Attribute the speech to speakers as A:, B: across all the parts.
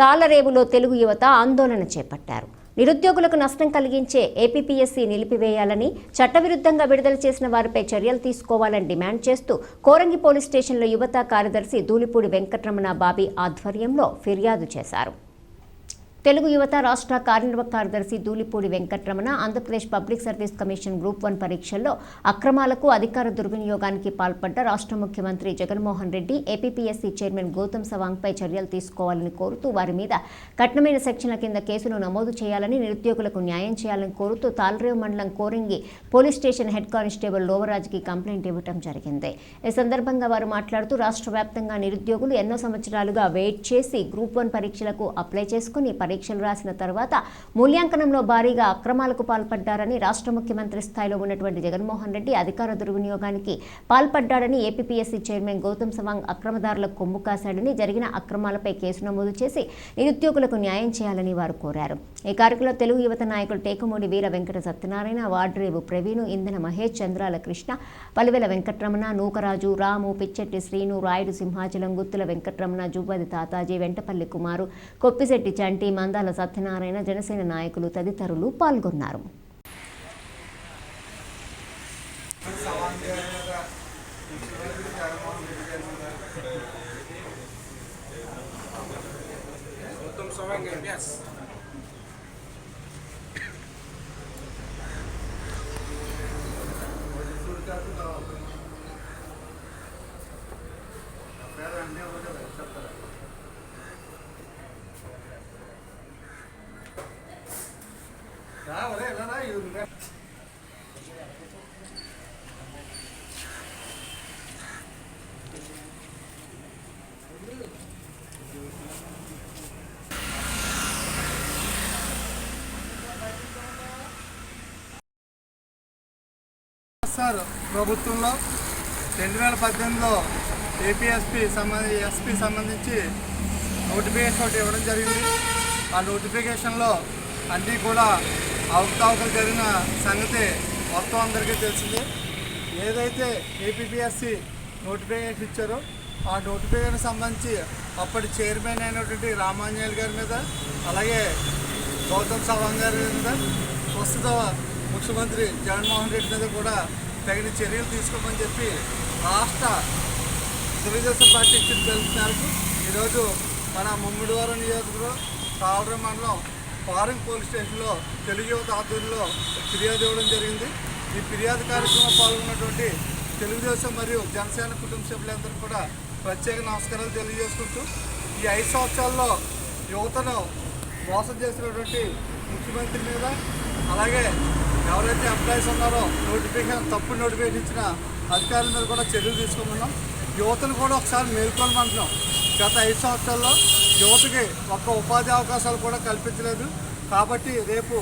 A: తాళ్ళరేవులో తెలుగు యువత ఆందోళన చేపట్టారు. నిరుద్యోగులకు నష్టం కలిగించే ఏపీపీఎస్సీ నిలిపివేయాలని చట్టవిరుద్ధంగా విడుదల చేసిన వారిపై చర్యలు తీసుకోవాలని డిమాండ్ చేస్తూ కోరంగి పోలీస్ స్టేషన్లో యువత కార్యదర్శి దూలిపూడి వెంకటరమణ బాబీ ఆధ్వర్యంలో ఫిర్యాదు చేశారు. తెలుగు యువత రాష్ట్ర కార్యనిర్వాహక కార్యదర్శి Dulipudi Venkataramana Andhra Pradesh public service commission group one పరీక్షల్లో అక్రమాలకు అధికార దుర్వినియోగానికి పాల్పడ్డ రాష్ట్ర ముఖ్యమంత్రి జగన్మోహన్ రెడ్డి ఏపీపీఎస్సీ చైర్మన్ గౌతమ్ సవాంగ్పై చర్యలు తీసుకోవాలని కోరుతూ వారి మీద కఠినమైన సెక్షన్ల కింద కేసులు నమోదు చేయాలని నిరుద్యోగులకు న్యాయం చేయాలని కోరుతూ తాల్రేవు మండలం Koringi police station head constable లోవరాజ్కి complaint ఇవ్వడం జరిగింది. ఈ సందర్భంగా వారు మాట్లాడుతూ రాష్ట్ర వ్యాప్తంగా నిరుద్యోగులు ఎన్నో సంవత్సరాలుగా వెయిట్ చేసి గ్రూప్ వన్ పరీక్షలకు అప్లై చేసుకుని పరీక్షలు రాసిన తర్వాత మూల్యాంకనంలో భారీగా అక్రమాలకు పాల్పడ్డారని రాష్ట్ర ముఖ్యమంత్రి స్థాయిలో ఉన్నటువంటి జగన్మోహన్ రెడ్డి అధికార దుర్వినియోగానికి పాల్పడ్డాడని ఏపీపీఎస్సీ చైర్మన్ గౌతమ్ సవాంగ్ అక్రమదారులకు కొమ్ము కాశాడని జరిగిన అక్రమాలపై కేసు నమోదు చేసి నిరుద్యోగులకు న్యాయం చేయాలని వారు కోరారు. ఈ కార్యక్రమంలో తెలుగు యువత నాయకులు టేకమూడి వీర వెంకట సత్యనారాయణ వాడ్రేవు ప్రవీణు ఇంధన మహేష్ చంద్రాల కృష్ణ పలివెల వెంకటరమణ నూకరాజు రాము పిచ్చెట్టి శ్రీను రాయుడు సింహాచలం గుత్తుల వెంకటరమణ జువ్వది తాతాజీ వెంటపల్లి కుమారు కొప్పిశెట్టి చంటి మందాల సత్యనారాయణ జనసేన నాయకులు తదితరులు పాల్గొన్నారు
B: yes.
C: సార్ ప్రభుత్వంలో రెండు వేల పద్దెనిమిదిలో ఏపీఎస్పి సంబంధి ఎస్పీ సంబంధించి నోటిఫికేషన్ ఒకటి ఇవ్వడం జరిగింది. ఆ నోటిఫికేషన్లో అన్నీ కూడా అవకతవకలు జరిగిన సంగతి మొత్తం అందరికీ తెలిసింది. ఏదైతే ఏపీపీఎస్సి నోటిఫికేషన్ ఇచ్చారో ఆ నోటిఫికేషన్ సంబంధించి అప్పటి చైర్మన్ అయినటువంటి రామాంజనేయులు గారి మీద అలాగే గౌతమ్ సవాంగ్ గారి మీద ప్రస్తుత ముఖ్యమంత్రి జగన్మోహన్ రెడ్డి మీద కూడా తగిన చర్యలు తీసుకోమని చెప్పి రాష్ట్ర తెలుగుదేశం పార్టీ ఇచ్చిన పిలుపు మేరకు ఈరోజు మన ముమ్మిడివారం నియోజకవర్గం కావడం మండలం ఫారెన్ పోలీస్ స్టేషన్లో తెలుగు యువత ఆధ్వర్యంలో ఫిర్యాదు ఇవ్వడం జరిగింది. ఈ ఫిర్యాదు కార్యక్రమంలో పాల్గొన్నటువంటి తెలుగుదేశం మరియు జనసేన కుటుంబ సభ్యులందరూ కూడా ప్రత్యేక నమస్కారాలు తెలియజేసుకుంటూ ఈ ఐదు సంవత్సరాల్లో యువతను మోసం చేసినటువంటి ముఖ్యమంత్రి మీద అలాగే ఎవరైతే ఎంప్లాయీస్ ఉన్నారో నోటిఫికేషన్ తప్పుడు నోటిఫికేషన్ ఇచ్చిన అధికారుల మీద కూడా చర్యలు తీసుకుంటున్నాం యువతను కూడా ఒకసారి మేల్కొనమంటున్నాం గత ఐదు సంవత్సరాల్లో యువతకి ఒక్క ఉపాధి అవకాశాలు కూడా కల్పించలేదు. కాబట్టి రేపు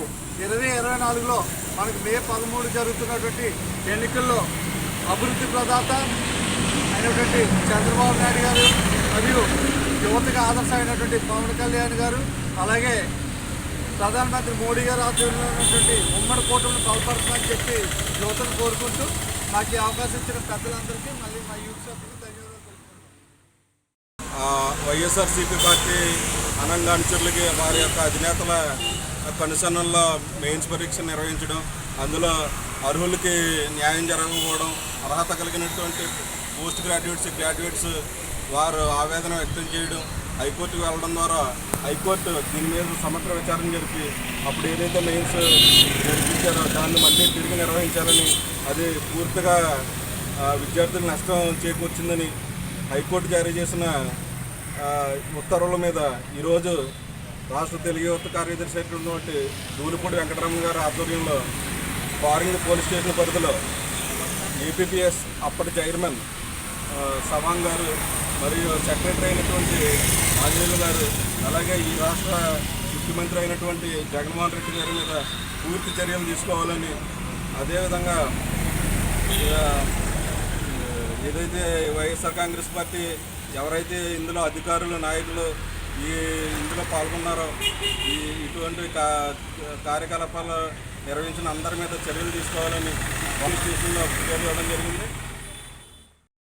C: ఇరవై ఇరవై నాలుగులో మనకు మే పదమూడు జరుగుతున్నటువంటి ఎన్నికల్లో అభివృద్ధి ప్రదాత అయినటువంటి చంద్రబాబు నాయుడు గారు మరియు యువతకు ఆదర్శమైనటువంటి పవన్ కళ్యాణ్ గారు అలాగే ప్రధానమంత్రి మోడీ గారు ఆధ్వర్యంలో ఉన్నటువంటి ఉమ్మడి కూటమిని బలపడుతుందని చెప్పి యువతను కోరుకుంటూ మాకు ఈ అవకాశం ఇచ్చిన పెద్దలందరికీ మళ్ళీ మా యూత్
D: సభ్యులు వైఎస్ఆర్సీపీ పార్టీ అనంగా అనుచరులకి వారి యొక్క అధినేతల కనుసన్నల్లో మెయిన్స్ పరీక్ష నిర్వహించడం అందులో అర్హులకి న్యాయం జరగకపోవడం అర్హత కలిగినటువంటి పోస్ట్ గ్రాడ్యుయేట్స్ గ్రాడ్యుయేట్స్ వారు ఆవేదన వ్యక్తం చేయడం హైకోర్టుకు వెళ్ళడం ద్వారా హైకోర్టు దీని మీద సమగ్ర విచారణ జరిపి అప్పుడు ఏదైతే మెయిన్స్ నిర్మించారో దాన్ని మళ్ళీ తిరిగి నిర్వహించాలని అది పూర్తిగా ఆ, విద్యార్థులకు నష్టం చేకూర్చిందని హైకోర్టు జారీ చేసిన ఉత్తర్వుల మీద ఈరోజు రాష్ట్ర తెలుగు యువత కార్యదర్శి అయినటువంటి దూలిపూడి వెంకటరమణ గారి ఆధ్వర్యంలో ఫారింగ్ పోలీస్ స్టేషన్ పరిధిలో ఏపీపీఎస్ అప్పటి చైర్మన్ సవాంగ్ గారు మరియు సెక్రటరీ అయినటువంటి ఆంజనేయులు గారు అలాగే ఈ రాష్ట్ర ముఖ్యమంత్రి అయినటువంటి జగన్మోహన్ రెడ్డి గారి మీద పూర్తి చర్యలు తీసుకోవాలని అదేవిధంగా ఏదైతే వైఎస్ఆర్ కాంగ్రెస్ పార్టీ ఎవరైతే ఇందులో అధికారులు నాయకులు ఈ ఇందులో పాల్గొన్నారో ఈ ఇటువంటి కా కార్యకలాపాలు నిర్వహించిన అందరి మీద చర్యలు తీసుకోవాలని పోలీస్ స్టేషన్లో ఫిర్యాదు ఇవ్వడం జరిగింది.